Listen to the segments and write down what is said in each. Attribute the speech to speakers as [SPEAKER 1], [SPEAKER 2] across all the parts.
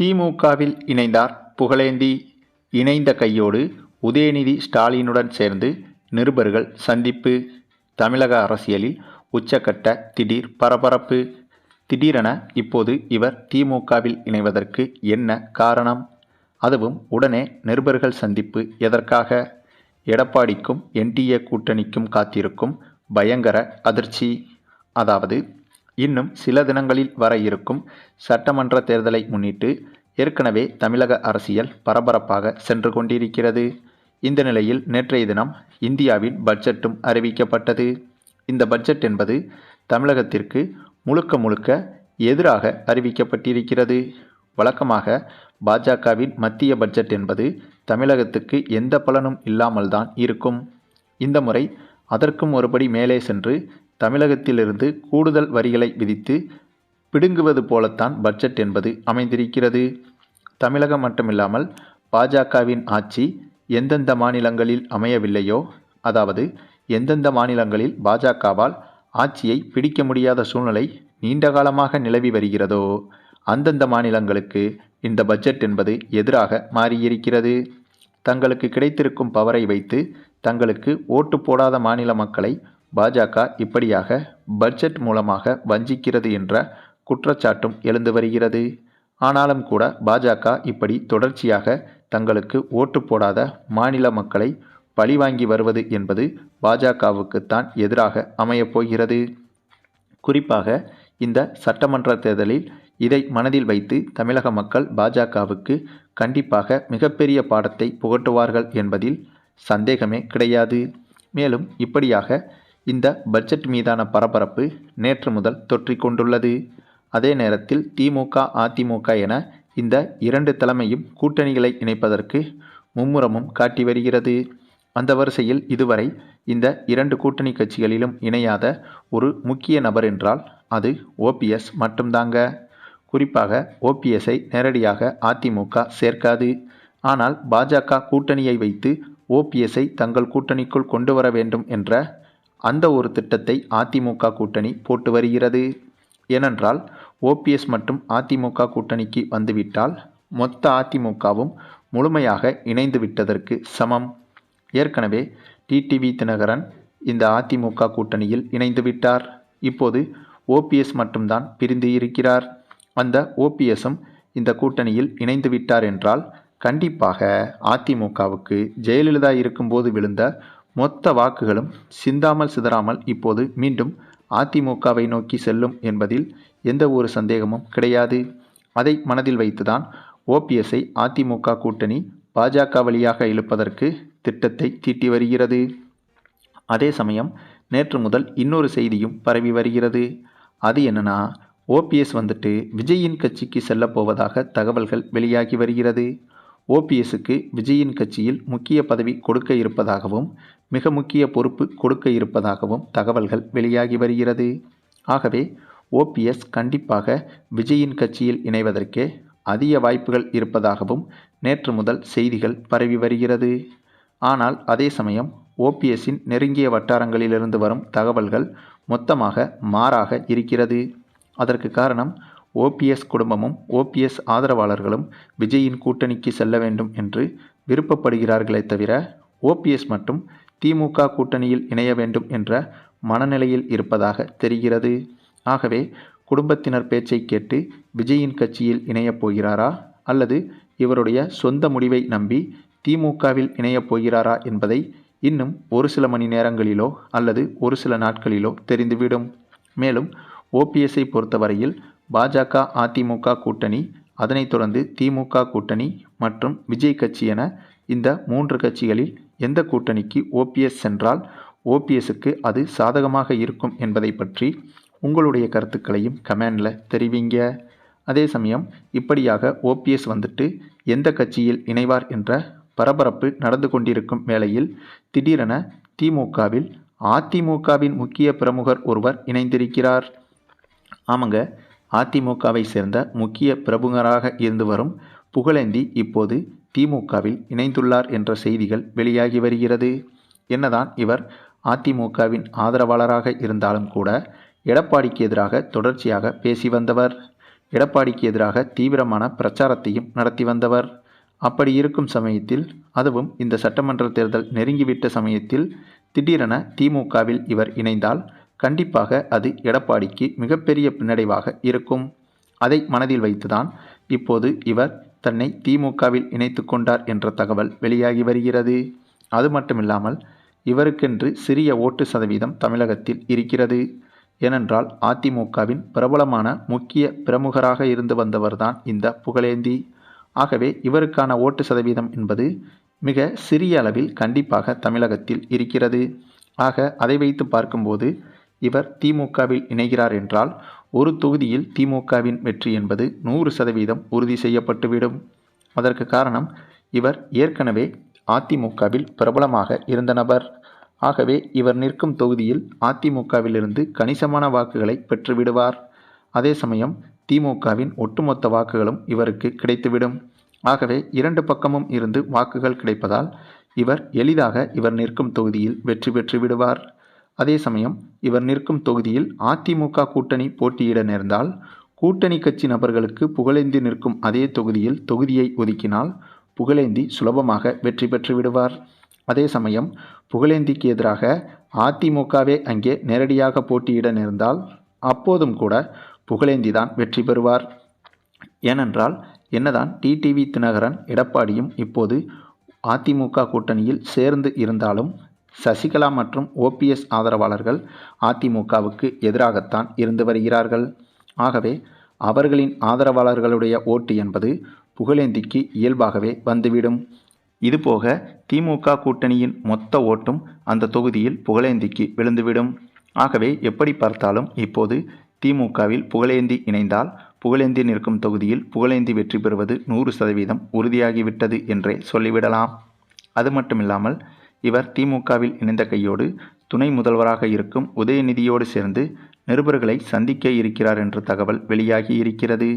[SPEAKER 1] திமுகவில் இணைந்தார் புகழேந்தி. இணைந்த கையோடு உதயநிதி ஸ்டாலினுடன் சேர்ந்து நிருபர்கள் சந்திப்பு. தமிழக அரசியலில் உச்சக்கட்ட திடீர் பரபரப்பு. திடீரென இப்போது இவர் திமுகவில் இணைவதற்கு என்ன காரணம்? அதுவும் உடனே நிருபர்கள் சந்திப்பு எதற்காக? எடப்பாடிக்கும் என்டிஏ கூட்டணிக்கும் காத்திருக்கும் பயங்கர அதிர்ச்சி. அதாவது இன்னும் சில தினங்களில் வர இருக்கும் சட்டமன்ற தேர்தலை முன்னிட்டு ஏற்கனவே தமிழக அரசியல் பரபரப்பாக சென்று கொண்டிருக்கிறது. இந்த நிலையில் நேற்றைய தினம் இந்தியாவின் பட்ஜெட்டும் அறிவிக்கப்பட்டது. இந்த பட்ஜெட் என்பது தமிழகத்திற்கு முழுக்க முழுக்க எதிராக அறிவிக்கப்பட்டிருக்கிறது. வழக்கமாக பாஜகவின் மத்திய பட்ஜெட் என்பது தமிழகத்துக்கு எந்த பலனும் இல்லாமல் தான் இருக்கும். இந்த முறை அதற்கும் ஒருபடி மேலே சென்று தமிழகத்திலிருந்து கூடுதல் வரிகளை விதித்து பிடுங்குவது போலத்தான் பட்ஜெட் என்பது அமைந்திருக்கிறது. தமிழகம் மட்டுமில்லாமல் பாஜகவின் ஆட்சி எந்தெந்த மாநிலங்களில் அமையவில்லையோ அதாவது எந்தெந்த மாநிலங்களில் பாஜகவால் ஆட்சியை பிடிக்க முடியாத சூழ்நிலை நீண்ட காலமாக நிலவி வருகிறதோ அந்தந்த மாநிலங்களுக்கு இந்த பட்ஜெட் என்பது எதிராக மாறியிருக்கிறது. தங்களுக்கு கிடைத்திருக்கும் பவரை வைத்து தங்களுக்கு ஓட்டு போடாத மாநில மக்களை பாஜக இப்படியாக பட்ஜெட் மூலமாக வஞ்சிக்கிறது என்ற குற்றச்சாட்டும் எழுந்து வருகிறது. ஆனாலும் கூட பாஜக இப்படி தொடர்ச்சியாக தங்களுக்கு ஓட்டு போடாத மாநில மக்களை பழிவாங்கி வருவது என்பது பாஜகவுக்குத்தான் எதிராக அமையப்போகிறது குறிப்பாக இந்த சட்டமன்ற தேர்தலில் இதை மனதில் வைத்து தமிழக மக்கள் பாஜகவுக்கு கண்டிப்பாக மிகப்பெரிய பாடத்தை புகட்டுவார்கள் என்பதில் சந்தேகமே கிடையாது. மேலும் இப்படியாக இந்த பட்ஜெட் மீதான பரபரப்பு நேற்று முதல் தொற்றிக்கொண்டுள்ளது. அதே நேரத்தில் திமுக அதிமுக என இந்த இரண்டு தலைமையும் கூட்டணிகளை இணைப்பதற்கு மும்முரமும் காட்டி வருகிறது. அந்த வரிசையில் இதுவரை இந்த இரண்டு கூட்டணி கட்சிகளிலும் இணையாத ஒரு முக்கிய நபர் என்றால் அது ஓபிஎஸ் மட்டும்தாங்க. குறிப்பாக ஓபிஎஸ்ஐ நேரடியாக அதிமுக சேர்க்காது. ஆனால் பாஜக கூட்டணியை வைத்து ஓபிஎஸ்ஐ தங்கள் கூட்டணிக்குள் கொண்டு வர வேண்டும் என்ற அந்த ஒரு திட்டத்தை அதிமுக கூட்டணி போட்டு வருகிறது. ஏனென்றால் ஓபிஎஸ் மற்றும் அதிமுக கூட்டணிக்கு வந்துவிட்டால் மொத்த அதிமுகவும் முழுமையாக இணைந்து விட்டதற்கு சமம். ஏற்கனவே டிடிவி தினகரன் இந்த அதிமுக கூட்டணியில் இணைந்து விட்டார். இப்போது ஓபிஎஸ் மட்டும்தான் பிரிந்து இருக்கிறார். அந்த ஓபிஎஸும் இந்த கூட்டணியில் இணைந்து விட்டார் என்றால் கண்டிப்பாக அதிமுகவுக்கு ஜெயலலிதா இருக்கும்போது விழுந்த மொத்த வாக்குகளும் சிந்தாமல் சிதறாமல் இப்போது மீண்டும் அதிமுகவை நோக்கி செல்லும் என்பதில் எந்த ஒரு சந்தேகமும் கிடையாது. அதை மனதில் வைத்துதான் ஓபிஎஸ்ஐ அதிமுக கூட்டணி பாஜக வழியாக இழுப்பதற்கு திட்டத்தை தீட்டி வருகிறது. அதே சமயம் நேற்று முதல் இன்னொரு செய்தியும் பரவி வருகிறது. அது என்னன்னா ஓபிஎஸ் வந்துட்டு விஜயின் கட்சிக்கு செல்ல போவதாக தகவல்கள் வெளியாகி வருகிறது. ஓபிஎஸ்க்கு விஜயின் கட்சியில் முக்கிய பதவி கொடுக்க இருப்பதாகவும் மிக முக்கிய பொறுப்பு கொடுக்க இருப்பதாகவும் தகவல்கள் வெளியாகி வருகிறது. ஆகவே ஓபிஎஸ் கண்டிப்பாக விஜயின் கட்சியில் இணைவதற்கே அதிக வாய்ப்புகள் இருப்பதாகவும் நேற்று முதல் செய்திகள் பரவி வருகிறது. ஆனால் அதே சமயம் ஓபிஎஸ்ஸின் நெருங்கிய வட்டாரங்களிலிருந்து வரும் தகவல்கள் மொத்தமாக மாறாக இருக்கிறது. அதற்கு காரணம் ஓபிஎஸ் குடும்பமும் ஓபிஎஸ் ஆதரவாளர்களும் விஜயின் கூட்டணிக்கு செல்ல வேண்டும் என்று விருப்பப்படுகிறார்களே தவிர ஓபிஎஸ் மட்டும் திமுக கூட்டணியில் இணைய வேண்டும் என்ற மனநிலையில் இருப்பதாக தெரிகிறது. ஆகவே குடும்பத்தினர் பேச்சை கேட்டு விஜயின் கட்சியில் இணையப் போகிறாரா? அல்லது இவருடைய சொந்த முடிவை நம்பி திமுகவில் இணையப் போகிறாரா என்பதை இன்னும் ஒரு சில மணி நேரங்களிலோ அல்லது ஒரு சில நாட்களிலோ தெரிந்துவிடும். மேலும் ஓபிஎஸ்ஐ பொறுத்தவரையில் பாஜக அதிமுக கூட்டணி அதனைத் தொடர்ந்து திமுக கூட்டணி மற்றும் விஜய் கட்சி என இந்த மூன்று கட்சிகளில் எந்த கூட்டணிக்கு ஓபிஎஸ் சென்றால் ஓபிஎஸ்க்கு அது சாதகமாக இருக்கும் என்பதை பற்றி உங்களுடைய கருத்துக்களையும் கமெண்டில் தெரிவிங்க. அதே சமயம் இப்படியாக ஓபிஎஸ் வந்துட்டு எந்த கட்சியில் இணைவார் என்ற பரபரப்பு நடந்து கொண்டிருக்கும் வேளையில் திடீரென திமுகவில் அதிமுகவின் முக்கிய பிரமுகர் ஒருவர் இணைந்திருக்கிறார். ஆமாங்க அதிமுகவை சேர்ந்த முக்கிய பிரமுகராக இருந்து வரும் புகழேந்தி இப்போது திமுகவில் இணைந்துள்ளார் என்ற செய்திகள் வெளியாகி வருகிறது. என்னதான் இவர் அதிமுகவின் ஆதரவாளராக இருந்தாலும் கூட எடப்பாடிக்கு எதிராக தொடர்ச்சியாக பேசி வந்தவர். எடப்பாடிக்கு எதிராக தீவிரமான பிரச்சாரத்தையும் நடத்தி வந்தவர். அப்படி இருக்கும் சமயத்தில் அதுவும் இந்த சட்டமன்ற தேர்தல் நெருங்கிவிட்ட சமயத்தில் திடீரென திமுகவில் இவர் இணைந்தால் கண்டிப்பாக அது எடப்பாடிக்கு மிகப்பெரிய பின்னடைவாக இருக்கும். அதை மனதில் வைத்துதான் இப்போது இவர் தன்னை திமுகவில் இணைத்து கொண்டார் என்ற தகவல் வெளியாகி வருகிறது. அது மட்டுமில்லாமல் இவருக்கென்று சிறிய ஓட்டு சதவீதம் தமிழகத்தில் இருக்கிறது. ஏனென்றால் அதிமுகவின் பிரபலமான முக்கிய பிரமுகராக இருந்து வந்தவர்தான் இந்த புகழேந்தி. ஆகவே இவருக்கான ஓட்டு சதவீதம் என்பது மிக சிறிய அளவில் கண்டிப்பாக தமிழகத்தில் இருக்கிறது. ஆக அதை வைத்து பார்க்கும்போது இவர் திமுகவில் இணைகிறார் என்றால் ஒரு தொகுதியில் திமுகவின் வெற்றி என்பது நூறு சதவீதம் உறுதி செய்யப்பட்டுவிடும். அதற்கு காரணம் இவர் ஏற்கனவே அதிமுகவில் பிரபலமாக இருந்த நபர். ஆகவே இவர் நிற்கும் தொகுதியில் அதிமுகவிலிருந்து கணிசமான வாக்குகளை பெற்றுவிடுவார். அதே சமயம் திமுகவின் ஒட்டுமொத்த வாக்குகளும் இவருக்கு கிடைத்துவிடும். ஆகவே இரண்டு பக்கமும் இருந்து வாக்குகள் கிடைப்பதால் இவர் எளிதாக இவர் நிற்கும் தொகுதியில் வெற்றி பெற்று விடுவார் அதே சமயம் இவர் நிற்கும் தொகுதியில் அதிமுக கூட்டணி போட்டியிட நேர்ந்தால் கூட்டணி கட்சி நபர்களுக்கு புகழேந்தி நிற்கும் அதே தொகுதியில் தொகுதியை ஒதுக்கினால் புகழேந்தி சுலபமாக வெற்றி பெற்று விடுவார். அதே சமயம் புகழேந்திக்கு எதிராக அதிமுகவே அங்கே நேரடியாக போட்டியிட நேர்ந்தால் அப்போதும் கூட புகழேந்தி தான் வெற்றி பெறுவார். ஏனென்றால் என்னதான் டிடிவி தினகரன் எடப்பாடியும் இப்போது அதிமுக கூட்டணியில் சேர்ந்து இருந்தாலும் சசிகலா மற்றும் ஓபிஎஸ் ஆதரவாளர்கள் அதிமுகவுக்கு எதிராகத்தான் இருந்து வருகிறார்கள். ஆகவே அவர்களின் ஆதரவாளர்களுடைய ஓட்டு என்பது புகழேந்திக்கு இயல்பாகவே வந்துவிடும். இதுபோக திமுக கூட்டணியின் மொத்த ஓட்டும் அந்த தொகுதியில் புகழேந்திக்கு விழுந்துவிடும். ஆகவே எப்படி பார்த்தாலும் இப்போது திமுகவில் புகழேந்தி இணைந்தால் புகழேந்தி நிற்கும் தொகுதியில் புகழேந்தி வெற்றி பெறுவது நூறு சதவீதம் உறுதியாகிவிட்டது என்றே சொல்லிவிடலாம். அது மட்டுமில்லாமல் இவர் திமுகவில் இணைந்த கையோடு துணை முதல்வராக இருக்கும் உதயநிதியோடு சேர்ந்து நிருபர்களை சந்திக்க இருக்கிறார் என்ற தகவல் வெளியாகி இருக்கிறது.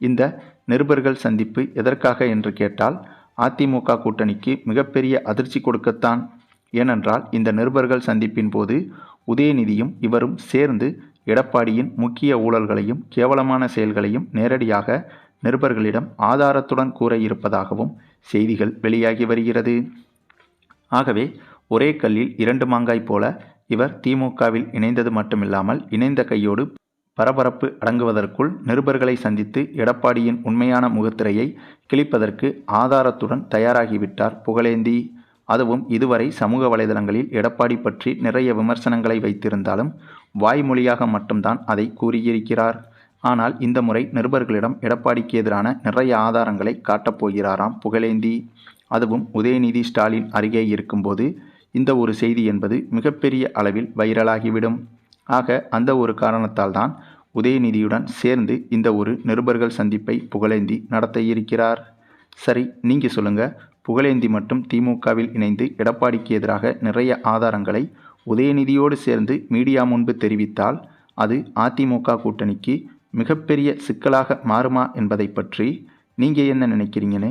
[SPEAKER 1] இந்த நிருபர்கள் சந்திப்பு எதற்காக என்று கேட்டால் அதிமுக கூட்டணிக்கு மிகப்பெரிய அதிர்ச்சி கொடுக்கத்தான். ஏனென்றால் இந்த நிருபர்கள் சந்திப்பின் போது உதயநிதியும் இவரும் சேர்ந்து எடப்பாடியின் முக்கிய ஊழல்களையும் கேவலமான செயல்களையும் நேரடியாக நிருபர்களிடம் ஆதாரத்துடன் கூற இருப்பதாகவும் செய்திகள் வெளியாகி வருகிறது. ஆகவே ஒரே கல்லில் இரண்டு மாங்காய் போல இவர் திமுகவில் இணைந்தது மட்டுமில்லாமல் இணைந்த கையோடு பரபரப்பு அடங்குவதற்குள் நிருபர்களை சந்தித்து எடப்பாடியின் உண்மையான முகத்திரையை கிழிப்பதற்கு ஆதாரத்துடன் தயாராகிவிட்டார் புகழேந்தி. அதுவும் இதுவரை சமூக வலைதளங்களில் எடப்பாடி பற்றி நிறைய விமர்சனங்களை வைத்திருந்தாலும் வாய்மொழியாக மட்டும்தான் அதை கூறியிருக்கிறார். ஆனால் இந்த முறை நிருபர்களிடம் எடப்பாடிக்கு எதிரான நிறைய ஆதாரங்களை காட்டப் போகிறாராம் புகழேந்தி. அதுவும் உதயநிதி ஸ்டாலின் அருகே இருக்கும்போது இந்த ஒரு செய்தி என்பது மிகப்பெரிய அளவில் வைரலாகிவிடும். ஆக அந்த ஒரு காரணத்தால் தான் உதயநிதியுடன் சேர்ந்து இந்த ஒரு நிருபர்கள் சந்திப்பை புகழேந்தி நடத்த இருக்கிறார். சரி நீங்கள் சொல்லுங்கள் புகழேந்தி மட்டும் திமுகவில் இணைந்து எடப்பாடிக்கு எதிராக நிறைய ஆதாரங்களை உதயநிதியோடு சேர்ந்து மீடியா முன்பு தெரிவித்தால் அது அதிமுக கூட்டணிக்கு மிகப்பெரிய சிக்கலாக மாறுமா என்பதை பற்றி நீங்கள் என்ன நினைக்கிறீங்கன்னு?